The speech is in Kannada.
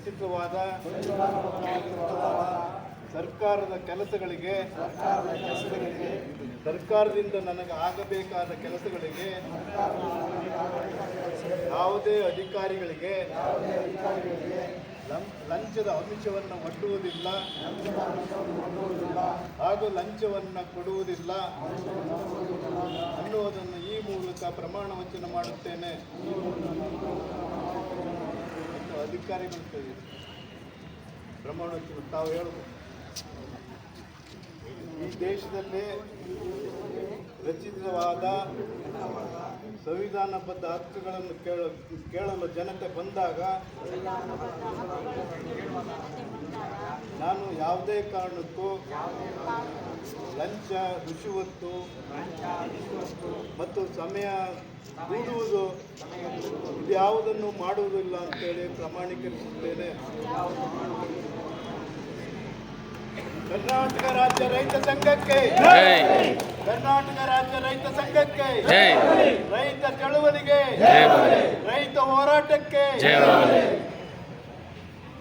ರಚಿತವಾದ ಸರ್ಕಾರದ ಕೆಲಸಗಳಿಗೆ ಸರ್ಕಾರದಿಂದ ನನಗೆ ಆಗಬೇಕಾದ ಕೆಲಸಗಳಿಗೆ ಯಾವುದೇ ಅಧಿಕಾರಿಗಳಿಗೆ ಲಂಚದ ಅಂಶವನ್ನು ಒಡ್ಡುವುದಿಲ್ಲ ಹಾಗೂ ಲಂಚವನ್ನು ಕೊಡುವುದಿಲ್ಲ ಅನ್ನುವುದನ್ನು ಈ ಮೂಲಕ ಪ್ರಮಾಣ ವಚನ ಮಾಡುತ್ತೇನೆ. ಕೇಳಿದರು ಪ್ರಮಾಣ ತಾವು ಹೇಳುದು. ಈ ದೇಶದಲ್ಲಿ ರಚಿತವಾದ ಸಂವಿಧಾನಬದ್ಧ ಹಕ್ಕುಗಳನ್ನು ಕೇಳ, ಕೇಳಲು ಜನತೆ ಬಂದಾಗ ನಾನು ಯಾವುದೇ ಕಾರಣಕ್ಕೂ ಲಂಚ ರುಚಿವತ್ತು ಮತ್ತು ಸಮಯ ದೂಡುವುದು ಇದ್ಯಾವುದನ್ನು ಮಾಡುವುದಿಲ್ಲ ಅಂತೇಳಿ ಪ್ರಮಾಣೀಕರಿಸುತ್ತೇನೆ. ಕರ್ನಾಟಕ ರಾಜ್ಯ ರೈತ ಸಂಘಕ್ಕೆ. ಕರ್ನಾಟಕ ರಾಜ್ಯ ರೈತ ಸಂಘಕ್ಕೆ. ರೈತ ಚಳುವಳಿಗೆ. ರೈತ ಹೋರಾಟಕ್ಕೆ.